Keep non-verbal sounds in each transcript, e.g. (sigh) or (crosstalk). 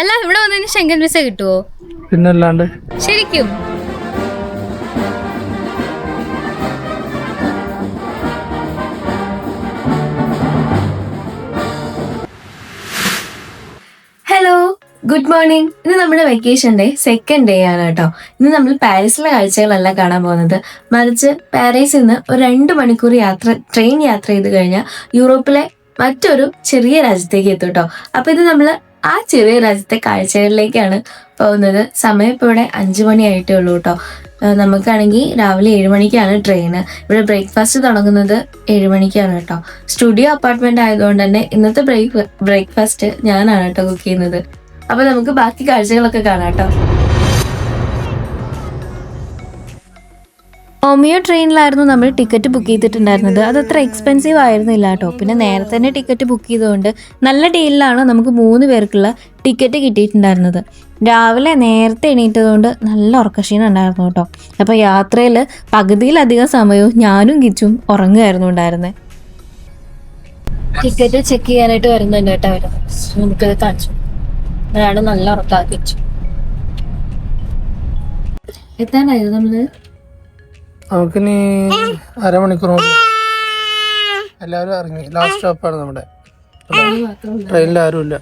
അല്ല ഇവിടെ വന്നതിന് ശങ്കൻ വിസ കിട്ടുവോ? പിന്നല്ലാണ്ട്. ശരിക്കും? ഹലോ ഗുഡ് മോർണിംഗ് ഇന്ന് നമ്മുടെ വെക്കേഷൻ ഡേ സെക്കൻഡ് ഡേ ആണ് കേട്ടോ. ഇന്ന് നമ്മൾ പാരീസിലെ കാഴ്ചകളല്ല കാണാൻ പോകുന്നത്. മറിച്ച് പാരീസിൽ നിന്ന് ഒരു രണ്ട് മണിക്കൂർ യാത്ര ട്രെയിൻ യാത്ര ചെയ്ത് കഴിഞ്ഞാൽ യൂറോപ്പിലെ മറ്റൊരു ചെറിയ രാജ്യത്തേക്ക് എത്തും കേട്ടോ. അപ്പൊ ഇത് നമ്മൾ ആ ചെറിയ രാജ്യത്തെ കാഴ്ചകളിലേക്കാണ് പോകുന്നത്. സമയം ഇപ്പോൾ ഇവിടെ അഞ്ചു മണി ആയിട്ടേ ഉള്ളൂ കേട്ടോ നമുക്കാണെങ്കിൽ രാവിലെ ഏഴ് മണിക്കാണ് ട്രെയിൻ ഇവിടെ ബ്രേക്ക്ഫാസ്റ്റ് തുടങ്ങുന്നത് ഏഴ് മണിക്കാണ് കേട്ടോ സ്റ്റുഡിയോ അപ്പാർട്ട്മെന്റ് ആയതുകൊണ്ട് തന്നെ ഇന്നത്തെ ബ്രേക്ക് ബ്രേക്ക്ഫാസ്റ്റ് ഞാനാണ് കേട്ടോ കുക്ക് ചെയ്യുന്നത്. അപ്പൊ നമുക്ക് ബാക്കി കാഴ്ചകളൊക്കെ കാണാം കേട്ടോ ഒമിയോ ട്രെയിനിലായിരുന്നു നമ്മൾ ടിക്കറ്റ് ബുക്ക് ചെയ്തിട്ടുണ്ടായിരുന്നത്. അത് അത്ര എക്സ്പെൻസീവ് ആയിരുന്നില്ല കേട്ടോ. പിന്നെ നേരത്തെ തന്നെ ടിക്കറ്റ് ബുക്ക് ചെയ്തുകൊണ്ട് നല്ല ഡീലിലാണ് നമുക്ക് മൂന്ന് പേർക്കുള്ള ടിക്കറ്റ് കിട്ടിയിട്ടുണ്ടായിരുന്നത്. രാവിലെ നേരത്തെ എണീറ്റതുകൊണ്ട് നല്ല ഉറക്കക്ഷീണം ഉണ്ടായിരുന്നു കേട്ടോ. അപ്പോൾ യാത്രയിൽ പകുതിയിലധികം സമയവും ഞാനും കിച്ചും ഉറങ്ങുമായിരുന്നു ഉണ്ടായിരുന്നത് ടിക്കറ്റ് ചെക്ക് ചെയ്യാനായിട്ട് വരുന്നുണ്ട് കേട്ടോ അവർ. നമുക്കത് കാണിച്ചു. അതാണ് നല്ല ഉറക്കാക്കി എത്താനായിരുന്നു നമ്മൾ? നമുക്കിനി അരമണിക്കൂർ കൊണ്ട് എല്ലാവരും ഇറങ്ങി. ലാസ്റ്റ് സ്റ്റോപ്പാണ് നമ്മുടെ. ട്രെയിനിൽ ആരുമില്ല.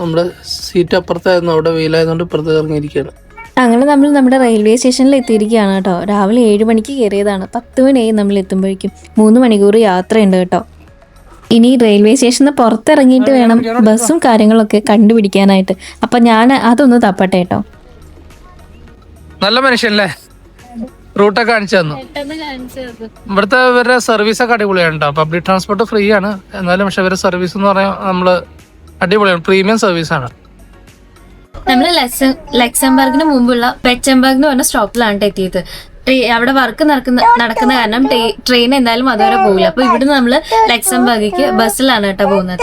നമ്മുടെ സീറ്റ് അപ്പുറത്തായിരുന്നു. അവിടെ വെയിലായതുകൊണ്ട് ഇപ്പുറത്ത് ഇറങ്ങിയിരിക്കുകയാണ്. അങ്ങനെ നമ്മൾ നമ്മുടെ റെയിൽവേ സ്റ്റേഷനിൽ എത്തിയിരിക്കുകയാണ് കേട്ടോ. രാവിലെ ഏഴ് മണിക്ക് കയറിയതാണ്. പത്ത് മണിയായി നമ്മൾ എത്തുമ്പോഴേക്കും. മൂന്ന് മണിക്കൂർ യാത്രയുണ്ട് കേട്ടോ. ഇനി റെയിൽവേ സ്റ്റേഷനിൽ പുറത്തിറങ്ങിയിട്ട് വേണം ബസ്സും കാര്യങ്ങളൊക്കെ കണ്ടുപിടിക്കാനായിട്ട്. അപ്പം ഞാൻ അതൊന്ന് തപ്പട്ടെ കേട്ടോ. നല്ല മനുഷ്യല്ലേ റൂട്ടൊക്കെ കാണിച്ചു തന്നു. ഇവിടുത്തെ ഇവരുടെ സർവീസ് ഒക്കെ അടിപൊളിയാണ് കേട്ടോ പബ്ലിക് ട്രാൻസ്പോർട്ട് ഫ്രീ ആണ്. എന്നാലും പക്ഷെ ഇവരുടെ സർവീസ് എന്ന് പറയാൻ നമ്മൾ അടിപൊളിയാണ്. പ്രീമിയം സർവീസ് ആണ്. നമ്മൾ ലക്സംബർഗിന് മുമ്പുള്ള പെച്ചംബർഗ് എന്ന് പറഞ്ഞ സ്റ്റോപ്പിലാണ് എത്തിയത് അവിടെ വർക്ക് നടക്കുന്ന നടക്കുന്ന കാരണം ട്രെയിൻ എന്തായാലും അതുവരെ പോകില്ല അപ്പൊ ഇവിടുന്ന് നമ്മൾ ലക്സംബർഗിക്ക് ബസ്സിലാണ് കേട്ടോ പോകുന്നത്.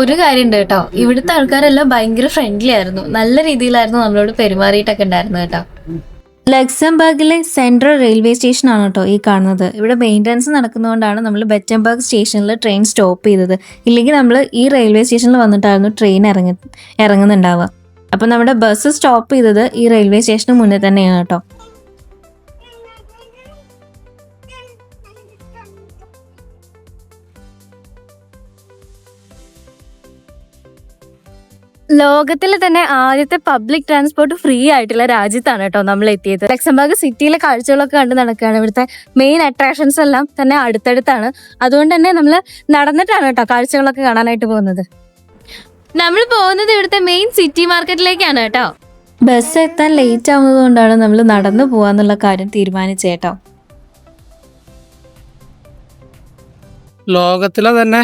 ഒരു കാര്യം ഉണ്ട് കേട്ടോ. ഇവിടുത്തെ ആൾക്കാരെല്ലാം ഭയങ്കര ഫ്രണ്ട്ലി ആയിരുന്നു. നല്ല രീതിയിലായിരുന്നു നമ്മളോട് പെരുമാറിയിട്ടൊക്കെ ഉണ്ടായിരുന്നു കേട്ടോ. ലക്സംബർഗിലെ സെൻട്രൽ റെയിൽവേ സ്റ്റേഷനാണ് കേട്ടോ ഈ കാണുന്നത്. ഇവിടെ മെയിന്റനൻസ് നടക്കുന്നതുകൊണ്ടാണ് നമ്മൾ ബെറ്റംബർഗ് സ്റ്റേഷനിൽ ട്രെയിൻ സ്റ്റോപ്പ് ചെയ്തത്. ഇല്ലെങ്കിൽ നമ്മൾ ഈ റെയിൽവേ സ്റ്റേഷനിൽ വന്നിട്ടായിരുന്നു ട്രെയിൻ ഇറങ്ങി ഇറങ്ങുന്നുണ്ടാവുക അപ്പം നമ്മുടെ ബസ് സ്റ്റോപ്പ് ചെയ്തത് ഈ റെയിൽവേ സ്റ്റേഷന് മുന്നേ തന്നെയാണ് കേട്ടോ. ലോകത്തിലെ തന്നെ ആദ്യത്തെ പബ്ലിക് ട്രാൻസ്പോർട്ട് ഫ്രീ ആയിട്ടുള്ള രാജ്യത്താണ് കേട്ടോ നമ്മൾ എത്തിയത് ലക്സംബർഗ് സിറ്റിയിലെ കാഴ്ചകളൊക്കെ കണ്ട് നടക്കുകയാണ്. ഇവിടുത്തെ മെയിൻ അട്രാക്ഷൻസ് എല്ലാം തന്നെ അടുത്തടുത്താണ്. അതുകൊണ്ട് തന്നെ നമ്മൾ നടന്നിട്ടാണ് കേട്ടോ കാഴ്ചകളൊക്കെ കാണാനായിട്ട് പോകുന്നത്. നമ്മൾ പോകുന്നത് ഇവിടുത്തെ മെയിൻ സിറ്റി മാർക്കറ്റിലേക്കാണ് കേട്ടോ. ബസ് എത്താൻ ലേറ്റ് ആവുന്നത് കൊണ്ടാണ് നമ്മൾ നടന്നു പോകാന്നുള്ള കാര്യം തീരുമാനിച്ചേട്ടോ ലോകത്തിലെ തന്നെ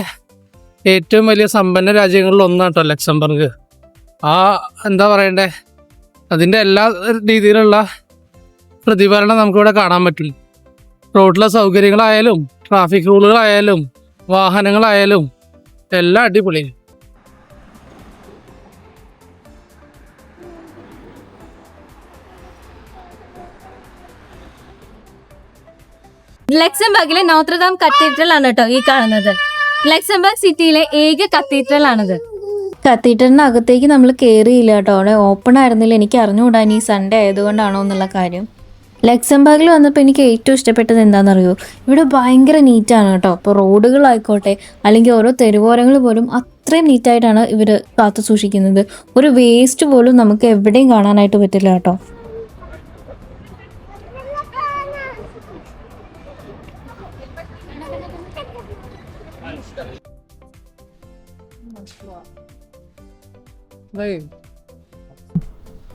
ഏറ്റവും വലിയ സമ്പന്ന രാജ്യങ്ങളിൽ ഒന്നാട്ടോ ലക്സംബർഗ്. ആ എന്താ പറയണ്ടേ? അതിന്റെ എല്ലാ രീതിയിലുള്ള പ്രതിഫലനം നമുക്കിവിടെ കാണാൻ പറ്റും. റോഡിലെ സൗകര്യങ്ങളായാലും ട്രാഫിക് റൂളുകളായാലും വാഹനങ്ങളായാലും എല്ലാം അടിപൊളി. ലക്സംബർഗിലെ നോത്രദാം കത്തീഡ്രൽ ആണ് കേട്ടോ ഈ കാണുന്നത്. ലക്സംബർഗ് സിറ്റിയിലെ ഏക കത്തീഡ്രൽ ആണിത്. കത്തീഡറിന് അകത്തേക്ക് നമ്മൾ കയറിയില്ല കേട്ടോ. അവിടെ ഓപ്പൺ ആയിരുന്നില്ല. എനിക്ക് അറിഞ്ഞുകൂടാ ഈ സൺഡേ ആയതുകൊണ്ടാണോ എന്നുള്ള കാര്യം. ലക്സംബർഗിൽ വന്നപ്പോൾ എനിക്ക് ഏറ്റവും ഇഷ്ടപ്പെട്ടത് എന്താണെന്നറിയോ ഇവിടെ ഭയങ്കര നീറ്റാണ് കേട്ടോ. ഇപ്പോൾ റോഡുകളായിക്കോട്ടെ അല്ലെങ്കിൽ ഓരോ തെരുവോരങ്ങൾ പോലും അത്രയും നീറ്റായിട്ടാണ് ഇവർ കാത്തു സൂക്ഷിക്കുന്നത്. ഒരു വേസ്റ്റ് പോലും നമുക്ക് എവിടെയും കാണാനായിട്ട് പറ്റില്ല കേട്ടോ.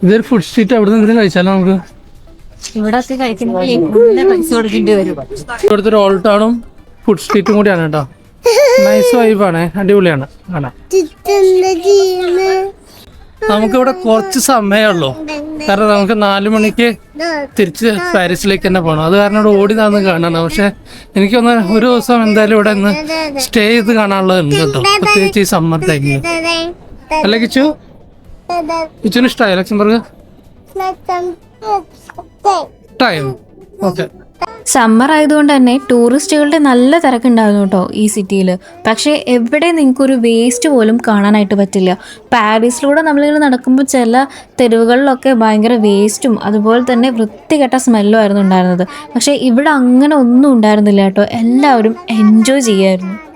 ഇതൊരു ഫുഡ് സ്ട്രീറ്റ് അവിടെ നിന്ന് കഴിച്ചാലോ നമുക്ക്? ഇവിടെ ഒക്കെ കഴിക്കുന്ന പൈസ കൊടുക്കേണ്ടി വരും. ഇവിടുത്തെ ഒരു ഓൾഡ് ടൗണും ഫുഡ് സ്ട്രീറ്റും കൂടിയാണ് കേട്ടോ. നൈസ് വൈബാണ് അടിപൊളിയാണ്. നമുക്ക് ഇവിടെ കുറച്ച് സമയമുള്ളൂ കാരണം നമുക്ക് നാലു മണിക്ക് തിരിച്ച് പാരീസിലേക്ക് തന്നെ പോകണം അത് കാരണം ഇവിടെ ഓടി നടന്ന് കാണണം പക്ഷെ എനിക്കൊന്ന് ഒരു ദിവസം എന്തായാലും ഇവിടെ സ്റ്റേ ചെയ്ത് കാണാനുള്ളതുണ്ട് കേട്ടോ. പ്രത്യേകിച്ച് ഈ സമ്മർ ടൈമിൽ അല്ലെ കിച്ചു? കിച്ചുവിന് ഇഷ്ടമായ ലക്സംബർഗ് ഓക്കെ സമ്മർ ആയതുകൊണ്ട് തന്നെ ടൂറിസ്റ്റുകളുടെ നല്ല തിരക്കുണ്ടായിരുന്നു കേട്ടോ ഈ സിറ്റിയിൽ പക്ഷേ എവിടെ നിങ്ങൾക്കൊരു വേസ്റ്റ് പോലും കാണാനായിട്ട് പറ്റില്ല. പാരീസിലൂടെ നമ്മളിങ്ങനെ നടക്കുമ്പോൾ ചില തെരുവുകളിലൊക്കെ ഭയങ്കര വേസ്റ്റും അതുപോലെ തന്നെ വൃത്തികെട്ട സ്മെല്ലും ആയിരുന്നു ഉണ്ടായിരുന്നത്. പക്ഷേ ഇവിടെ അങ്ങനെ ഒന്നും ഉണ്ടായിരുന്നില്ല കേട്ടോ. എല്ലാവരും എൻജോയ് ചെയ്യായിരുന്നു.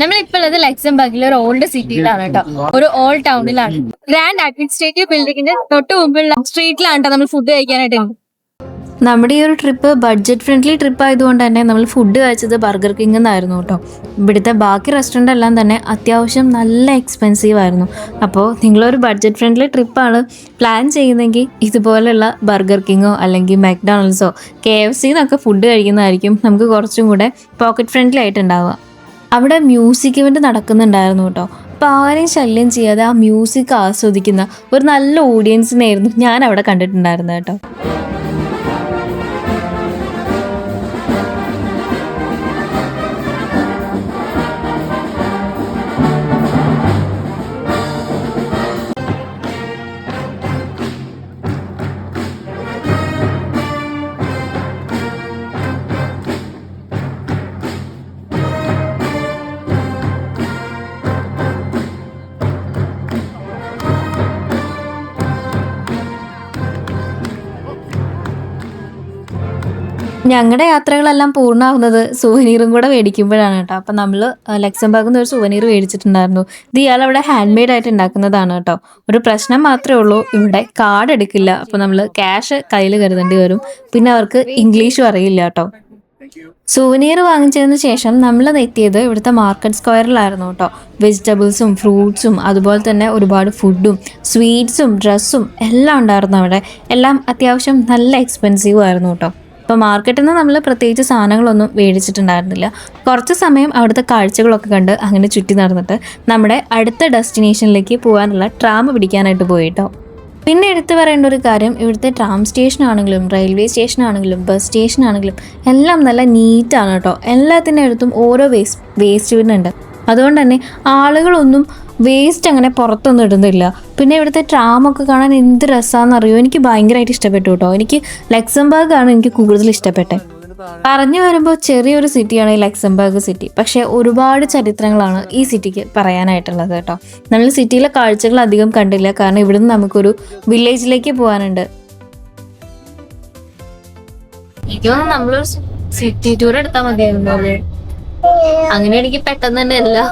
നമ്മളിപ്പോൾ ഉള്ളത് ലക്സംബർഗിലെ ഒരു ഓൾഡ് സിറ്റിയിലാണ് കേട്ടോ. ഒരു ഓൾഡ് ടൗണിലാണ് ഗ്രാൻഡ് അഡ്മിനിസ്ട്രേറ്റീവ് ബിൽഡിങ്ങിന്റെ തൊട്ട് മുമ്പുള്ള സ്ട്രീറ്റിലാണ് കേട്ടോ നമ്മൾ ഫുഡ് കഴിക്കാനായിട്ട്. നമ്മുടെ ഈ ഒരു ട്രിപ്പ് ബഡ്ജറ്റ് ഫ്രണ്ട്ലി ട്രിപ്പ് ആയതുകൊണ്ട് തന്നെ നമ്മൾ ഫുഡ് കഴിച്ചത് ബർഗർ കിങ് എന്നായിരുന്നു കേട്ടോ ഇവിടുത്തെ ബാക്കി റെസ്റ്റോറന്റ് എല്ലാം തന്നെ അത്യാവശ്യം നല്ല എക്സ്പെൻസീവ് ആയിരുന്നു. അപ്പോൾ നിങ്ങളൊരു ബഡ്ജറ്റ് ഫ്രണ്ട്ലി ട്രിപ്പാണ് പ്ലാൻ ചെയ്യുന്നെങ്കിൽ ഇതുപോലെയുള്ള ബർഗർ കിങ്ങോ അല്ലെങ്കിൽ മക്ഡൊണാൾഡ്സോ കെ എഫ് സിന്നൊക്കെ ഫുഡ് കഴിക്കുന്നതായിരിക്കും നമുക്ക് കുറച്ചും കൂടെ പോക്കറ്റ് ഫ്രണ്ട്ലി ആയിട്ടുണ്ടാവുക. അവിടെ മ്യൂസിക് ഇവന്റ് നടക്കുന്നുണ്ടായിരുന്നു കേട്ടോ. അപ്പോൾ ആരെയും ശല്യം ചെയ്യാതെ ആ മ്യൂസിക് ആസ്വദിക്കുന്ന ഒരു നല്ല ഓഡിയൻസിനെയായിരുന്നു ഞാൻ അവിടെ കണ്ടിട്ടുണ്ടായിരുന്നത് കേട്ടോ. ഞങ്ങളുടെ യാത്രകളെല്ലാം പൂർണമാവുന്നത് സുവനീറും കൂടെ മേടിക്കുമ്പോഴാണ് കേട്ടോ. അപ്പം നമ്മൾ ലക്സംബർഗിൽ നിന്ന് ഒരു സുവനീർ മേടിച്ചിട്ടുണ്ടായിരുന്നു. ഇത് ഇയാൾ അവിടെ ഹാൻഡ് മെയ്ഡ് ആയിട്ട് ഉണ്ടാക്കുന്നതാണ് കേട്ടോ. ഒരു പ്രശ്നം മാത്രമേ ഉള്ളൂ. ഇവിടെ കാർഡ് എടുക്കില്ല. അപ്പോൾ നമ്മൾ ക്യാഷ് കയ്യിൽ കരുതേണ്ടി വരും. പിന്നെ അവർക്ക് ഇംഗ്ലീഷും അറിയില്ല കേട്ടോ. സുവനീർ വാങ്ങിച്ചതിന് ശേഷം നമ്മൾ എത്തിയത് ഇവിടുത്തെ മാർക്കറ്റ് സ്ക്വയറിലായിരുന്നു കേട്ടോ. വെജിറ്റബിൾസും ഫ്രൂട്ട്സും അതുപോലെ തന്നെ ഒരുപാട് ഫുഡും സ്വീറ്റ്സും ഡ്രസ്സും എല്ലാം ഉണ്ടായിരുന്നു അവിടെ. എല്ലാം അത്യാവശ്യം നല്ല എക്സ്പെൻസീവ് ആയിരുന്നു കേട്ടോ. അപ്പോൾ മാർക്കറ്റിൽ നിന്ന് നമ്മൾ പ്രത്യേകിച്ച് സാധനങ്ങളൊന്നും മേടിച്ചിട്ടുണ്ടായിരുന്നില്ല. കുറച്ച് സമയം അവിടുത്തെ കാഴ്ചകളൊക്കെ കണ്ട് അങ്ങനെ ചുറ്റി നടന്നിട്ട് നമ്മുടെ അടുത്ത ഡെസ്റ്റിനേഷനിലേക്ക് പോകാനുള്ള ട്രാം പിടിക്കാനായിട്ട് പോയിട്ടോ. പിന്നെ എടുത്തു പറയേണ്ട ഒരു കാര്യം ഇവിടുത്തെ ട്രാം സ്റ്റേഷൻ ആണെങ്കിലും റെയിൽവേ സ്റ്റേഷൻ ആണെങ്കിലും ബസ് സ്റ്റേഷൻ ആണെങ്കിലും എല്ലാം നല്ല നീറ്റാണ് കേട്ടോ. എല്ലാത്തിന്റെ അടുത്തും ഓരോ വേസ്റ്റ് വേസ്റ്റ് ബിന്നുണ്ട് അതുകൊണ്ട് തന്നെ ആളുകളൊന്നും വേസ്റ്റ് അങ്ങനെ പുറത്തൊന്നും ഇടുന്നില്ല. പിന്നെ ഇവിടുത്തെ ട്രാമൊക്കെ കാണാൻ എന്ത് രസമാണെന്നറിയോ എനിക്ക് ഭയങ്കരമായിട്ട് ഇഷ്ടപ്പെട്ടു കേട്ടോ. എനിക്ക് ലക്സംബർഗ് ആണ് എനിക്ക് കൂടുതൽ ഇഷ്ടപ്പെട്ടത് പറഞ്ഞു വരുമ്പോൾ ചെറിയൊരു സിറ്റിയാണ് ഈ ലക്സംബർഗ് സിറ്റി പക്ഷേ ഒരുപാട് ചരിത്രങ്ങളാണ് ഈ സിറ്റിക്ക് പറയാനായിട്ടുള്ളത് കേട്ടോ. നമ്മൾ സിറ്റിയിലെ കാഴ്ചകൾ അധികം കണ്ടില്ല. കാരണം ഇവിടുന്ന് നമുക്കൊരു വില്ലേജിലേക്ക് പോകാനുണ്ട്. നമ്മളൊരു സിറ്റി ടൂർ എടുത്താൽ മതിയായിരുന്നു? അങ്ങനെ എനിക്ക് പെട്ടെന്ന് തന്നെ എല്ലാം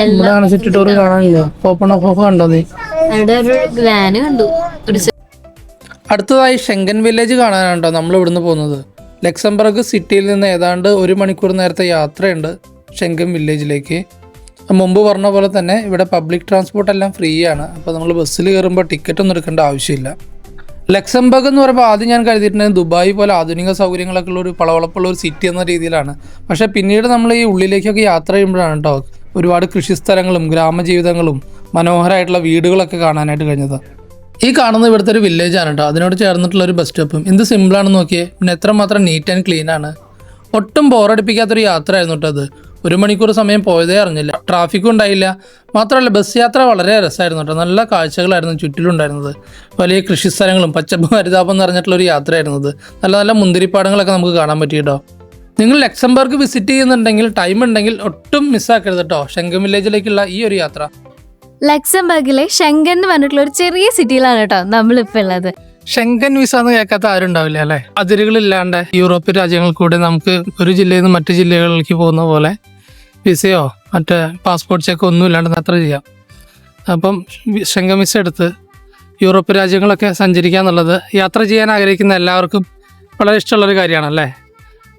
എല്ലാം സിറ്റി ടൂർ കാണാനില്ല. ഓപ്പൺ ഓഫ് ഓഫ് കണ്ടോ നീ? അവിടെ ഒരു വാന് കണ്ടു. ഒരു അടുത്തതായി ഷെങ്കൻ വില്ലേജ് കാണാനാണ് നമ്മൾ ഇവിടുന്ന് പോകുന്നത്. ലക്സംബർഗ് സിറ്റിയിൽ നിന്ന് ഏതാണ്ട് ഒരു മണിക്കൂർ നേരത്തെ യാത്രയുണ്ട് ഷെങ്കൻ വില്ലേജിലേക്ക് മുമ്പ് പറഞ്ഞ പോലെ തന്നെ ഇവിടെ പബ്ലിക് ട്രാൻസ്പോർട്ട് എല്ലാം ഫ്രീ ആണ്. അപ്പോൾ നമ്മൾ ബസ്സിൽ കയറുമ്പോൾ ടിക്കറ്റ് ഒന്നും എടുക്കേണ്ട ആവശ്യമില്ല. ലക്സംബർഗ് എന്ന് പറയുമ്പോൾ ആദ്യം ഞാൻ കരുതിയിട്ടുണ്ടെങ്കിൽ ദുബായ് പോലെ ആധുനിക സൗകര്യങ്ങളൊക്കെ ഉള്ള ഒരു പളവളപ്പുള്ള ഒരു സിറ്റി എന്ന രീതിയിലാണ്. പക്ഷേ പിന്നീട് നമ്മൾ ഈ ഉള്ളിലേക്കൊക്കെ യാത്ര ചെയ്യുമ്പോഴാണ് കേട്ടോ ഒരുപാട് കൃഷിസ്ഥലങ്ങളും ഗ്രാമജീവിതങ്ങളും മനോഹരമായിട്ടുള്ള വീടുകളൊക്കെ കാണാനായിട്ട് കഴിഞ്ഞത്. ഈ കാണുന്ന ഇവിടുത്തെ ഒരു വില്ലേജ് ആണ് കേട്ടോ അതിനോട് ചേർന്നിട്ടുള്ള ഒരു ബസ് സ്റ്റോപ്പും എന്ത് സിമ്പിളാണെന്ന് നോക്കിയേ. പിന്നെ എത്രമാത്രം നീറ്റ് ആൻഡ് ക്ലീൻ ആണ്. ഒട്ടും ബോറടിപ്പിക്കാത്തൊരു യാത്രയായിരുന്നു കേട്ടോ അത്. ഒരു മണിക്കൂർ സമയം പോയതേ അറിഞ്ഞില്ല. ട്രാഫിക്കും ഉണ്ടായില്ല. മാത്രമല്ല ബസ് യാത്ര വളരെ രസമായിരുന്നു കേട്ടോ നല്ല കാഴ്ചകളായിരുന്നു ചുറ്റിലുണ്ടായിരുന്നത്. വലിയ കൃഷിസ്ഥലങ്ങളും പച്ചപ്പ് (laughs) ഹരിതാപം നിറഞ്ഞിട്ടുള്ള ഒരു യാത്രയായിരുന്നത് നല്ല നല്ല മുന്തിരിപ്പാടങ്ങളൊക്കെ നമുക്ക് കാണാൻ പറ്റി കേട്ടോ നിങ്ങൾ ലക്സംബർഗ് വിസിറ്റ് ചെയ്യുന്നുണ്ടെങ്കിൽ ടൈം ഉണ്ടെങ്കിൽ ഒട്ടും മിസ്സാക്കരുത് കേട്ടോ ഷെങ്കൻ വില്ലേജിലേക്കുള്ള ഈ ഒരു യാത്ര. ലക്സംബർഗിലെ ഷെങ്കൻ എന്ന് പറഞ്ഞിട്ടുള്ള ഒരു ചെറിയ സിറ്റിയിലാണ് കേട്ടോ നമ്മളിപ്പോ ഉള്ളത്. ഷെങ്കൻ വിസ എന്ന് കേൾക്കാത്ത ആരും ഉണ്ടാവില്ല അല്ലെ? അതിരുകളില്ലാണ്ട് യൂറോപ്യൻ രാജ്യങ്ങൾ കൂടെ നമുക്ക് ഒരു ജില്ലയിൽ നിന്ന് മറ്റു ജില്ലകളിലേക്ക് പോകുന്ന പോലെ വിസയോ മറ്റേ പാസ്പോർട്ട് ചെക്കോ ഒന്നും ഇല്ലാണ്ട് യാത്ര ചെയ്യാം. അപ്പം ഷെങ്കൻ വിസ എടുത്ത് യൂറോപ്യൻ രാജ്യങ്ങളൊക്കെ സഞ്ചരിക്കുക എന്നുള്ളത് യാത്ര ചെയ്യാൻ ആഗ്രഹിക്കുന്ന എല്ലാവർക്കും വളരെ ഇഷ്ടമുള്ളൊരു കാര്യമാണല്ലേ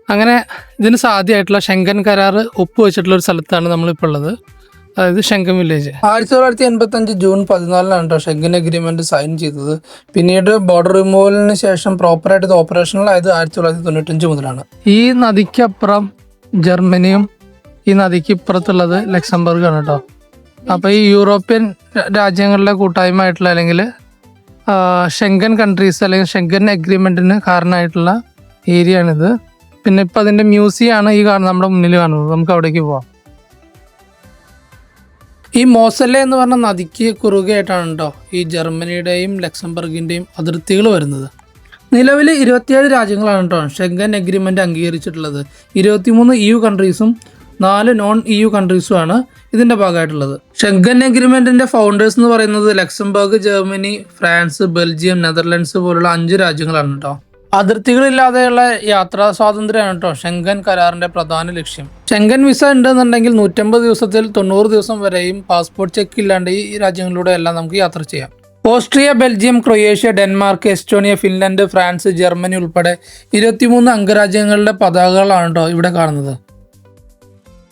അങ്ങനെ ഇതിന് സാധ്യമായിട്ടുള്ള ഷെങ്കൻ കരാർ ഒപ്പുവെച്ചിട്ടുള്ള ഒരു സ്ഥലത്താണ് നമ്മളിപ്പോൾ ഉള്ളത്. അതായത് ഷെങ്കൻ വില്ലേജ്. ആയിരത്തി തൊള്ളായിരത്തി എൺപത്തി അഞ്ച് ജൂൺ പതിനാലിനാണ് കേട്ടോ ഷെങ്കൻ അഗ്രിമെന്റ് സൈൻ ചെയ്തത്. പിന്നീട് ബോർഡർ റിമൂവലിന് ശേഷം പ്രോപ്പറായിട്ട് ഇത് ഓപ്പറേഷണൽ ആയത് ആയിരത്തി തൊള്ളായിരത്തി തൊണ്ണൂറ്റഞ്ച് മുതലാണ്. ഈ നദിക്കപ്പുറം ജർമ്മനിയും ഈ നദിക്ക് ഇപ്പുറത്തുള്ളത് ലക്സംബർഗ് ആണ് കേട്ടോ അപ്പോൾ ഈ യൂറോപ്യൻ രാജ്യങ്ങളുടെ രാജ്യങ്ങളിലെ കൂട്ടായ്മ ആയിട്ടുള്ള അല്ലെങ്കിൽ ഷെങ്കൻ കൺട്രീസ് അല്ലെങ്കിൽ ഷെങ്കൻ അഗ്രിമെന്റിന് കാരണമായിട്ടുള്ള ഏരിയ ആണിത് പിന്നെ ഇപ്പം അതിന്റെ മ്യൂസിയം ആണ് ഈ കാണുന്നത് നമ്മുടെ മുന്നിൽ കാണുന്നത്. നമുക്ക് അവിടേക്ക് പോവാം. ഈ മോസല്ലെ എന്ന് പറഞ്ഞ നദിക്ക് കുറുകയായിട്ടാണ് കേട്ടോ ഈ ജർമ്മനിയുടെയും ലക്സംബർഗിന്റെയും അതിർത്തികൾ വരുന്നത്. നിലവിൽ ഇരുപത്തിയേഴ് രാജ്യങ്ങളാണ് കേട്ടോ ഷെങ്കൻ അഗ്രിമെന്റ് അംഗീകരിച്ചിട്ടുള്ളത്. ഇരുപത്തിമൂന്ന് ഇ യു കൺട്രീസും നാല് നോൺ ഇ യു കൺട്രീസുമാണ് ഇതിന്റെ ഭാഗമായിട്ടുള്ളത്. ഷെങ്കൻ അഗ്രിമെന്റിന്റെ ഫൗണ്ടേഴ്സ് എന്ന് പറയുന്നത് Luxembourg Germany France Belgium Netherlands പോലുള്ള അഞ്ച് രാജ്യങ്ങളാണ് കേട്ടോ അതിർത്തികളില്ലാതെയുള്ള യാത്രാ സ്വാതന്ത്ര്യമാണ് കേട്ടോ ഷെങ്കൻ കരാറിന്റെ പ്രധാന ലക്ഷ്യം. ഷെങ്കൻ വിസ ഉണ്ടെന്നുണ്ടെങ്കിൽ നൂറ്റമ്പത് ദിവസത്തിൽ തൊണ്ണൂറ് ദിവസം വരെയും പാസ്പോർട്ട് ചെക്ക് ഇല്ലാണ്ട് ഈ രാജ്യങ്ങളിലൂടെ എല്ലാം നമുക്ക് യാത്ര ചെയ്യാം. Austria Belgium Croatia Denmark Estonia Finland France Germany ഉൾപ്പെടെ ഇരുപത്തിമൂന്ന് അംഗരാജ്യങ്ങളുടെ പതാകകളാണ് കേട്ടോ ഇവിടെ കാണുന്നത്.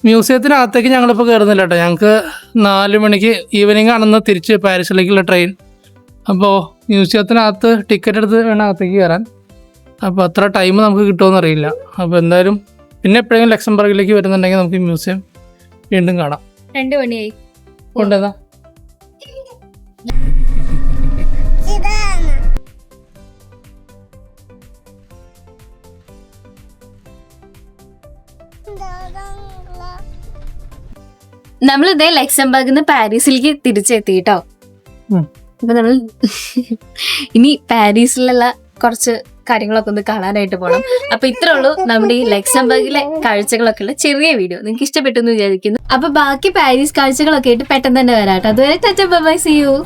മ്യൂസിയത്തിനകത്തേക്ക് ഞങ്ങളിപ്പോൾ കയറുന്നില്ല കേട്ടോ. ഞങ്ങൾക്ക് നാല് മണിക്ക് ഈവനിങ് ആണെന്ന് തിരിച്ച് പാരീസിലേക്കുള്ള ട്രെയിൻ അപ്പോൾ മ്യൂസിയത്തിനകത്ത് ടിക്കറ്റ് എടുത്ത് വേണം അകത്തേക്ക് കയറാൻ അപ്പോൾ അത്ര ടൈം നമുക്ക് കിട്ടുമെന്ന് അറിയില്ല. അപ്പോൾ എന്തായാലും പിന്നെ എപ്പോഴെങ്കിലും ലക്സംബർഗിലേക്ക് വരുന്നുണ്ടെങ്കിൽ നമുക്ക് ഈ മ്യൂസിയം വീണ്ടും കാണാം. രണ്ട് മണിയായി. കൊണ്ടുവന്നാ? നമ്മൾ ഇതേ ലക്സംബർഗിൽ നിന്ന് പാരീസിലേക്ക് തിരിച്ചെത്തി കേട്ടോ. അപ്പൊ നമ്മൾ ഇനി പാരീസിലുള്ള കുറച്ച് കാര്യങ്ങളൊക്കെ ഒന്ന് കാണാനായിട്ട് പോകണം അപ്പൊ ഇത്രേ ഉള്ളൂ നമ്മുടെ ഈ ലക്സംബർഗിലെ കാഴ്ചകളൊക്കെ ഉള്ള ചെറിയ വീഡിയോ. നിങ്ങൾക്ക് ഇഷ്ടപ്പെട്ടു എന്ന് വിചാരിക്കുന്നു. അപ്പൊ ബാക്കി പാരീസ് കാഴ്ചകളൊക്കെ ആയിട്ട് പെട്ടെന്ന് തന്നെ വരാട്ടോ. അതുവരെ ബൈ സി യു.